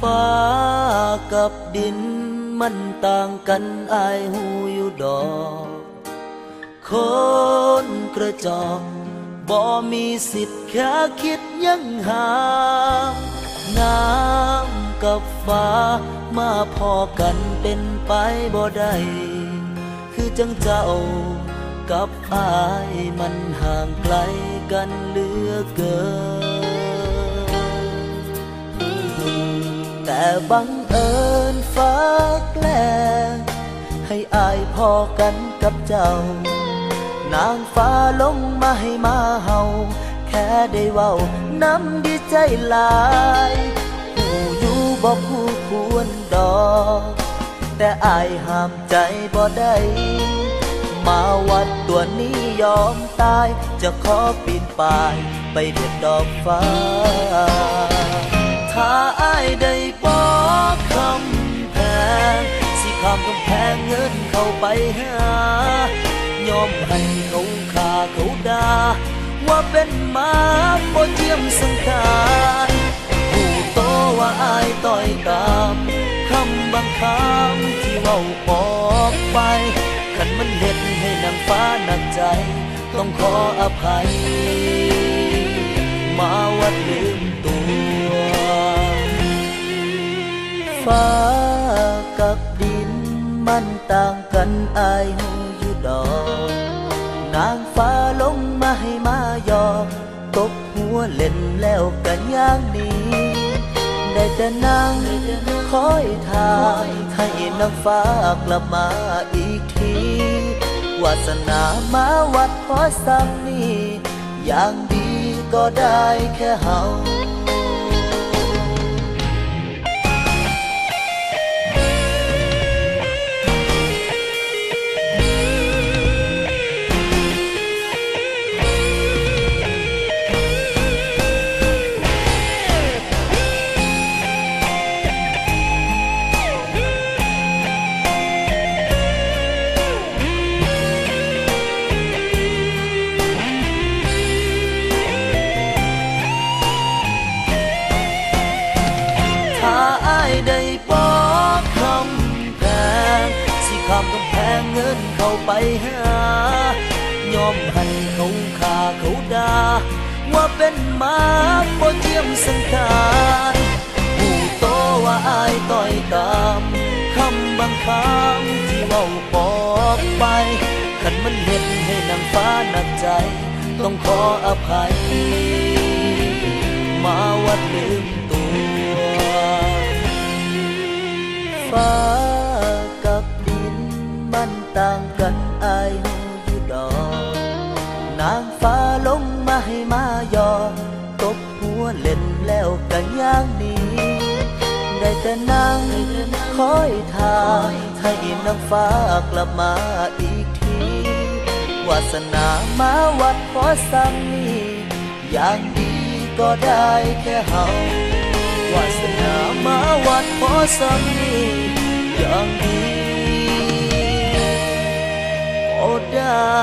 ฟ้ากับดินมันต่างกันอายหูอยู่ดอกคนกระจอกบ่มีสิทธิ์แค่คิดยังหา น้ำกับฟ้ามาพอกันเป็นไปบ่ได้ จังเจ้า กับอายมันห่างไกลกันเหลือเกิน แต่บังเอิญฟ้าแกล้งให้อายพอกันกับเจ้า นางฟ้าลงมาให้มาเฮาแค่ได้เว้าน้ำดีใจหลายผู้อยู่บ่ผู้ควรดอกแต่อายห้ามใจบ่ได้ มาวัดตัวนี้ยอมตาย จะขอปีนป่าย ไปเด็ดดอกฟ้า ถ้าอายได้บอกคำแพงสิข้ามกำแพงเงินเข้าไปหายอมให้เขาขาเขาด่าว่าเป็นมาบ่เจียมสังขารผู้โตว่าอายต่อยตามคำบางคำที่เว้าออกไป ขันมันเห็ดให้นางฟ้าหนักใจ ต้องขออภัย มาวัดลืมตัว ฟ้ากับดินมันต่างกันอายหูอยู่ดอก นางฟ้าลงมาให้มายอตบหัวเล่นแล้วกันอย่างนี้ ได้แต่นั่ง คอยทางให้นางฟ้ากลับมาอีกทีวาสนามาวัดขอซ้ำนี้อย่างดีก็ได้แค่เฮาามกำแพงเงินเข้าไปหายอมให้เขาขาเขาด่าว่าเป็นหมาบ่เจียมสังขารผู้โตว่าอายต่อยตามคำบางคำที่เว้าบอกไปขันมันเห็ดให้นางฟ้าหนักใจ ต้องขออภัย มาวัดลืม อตบหัวเล่นแล้วกันย่างนี้ ได้แต่นั่งคอยทาให้นางฟ้ากลับมาอีกที วาสนามาวัดขอสั่งนี้อย่างดีก็ได้แค่เฮาวาสนามาวัดขอสั่งนี้อย่างดีก็ได้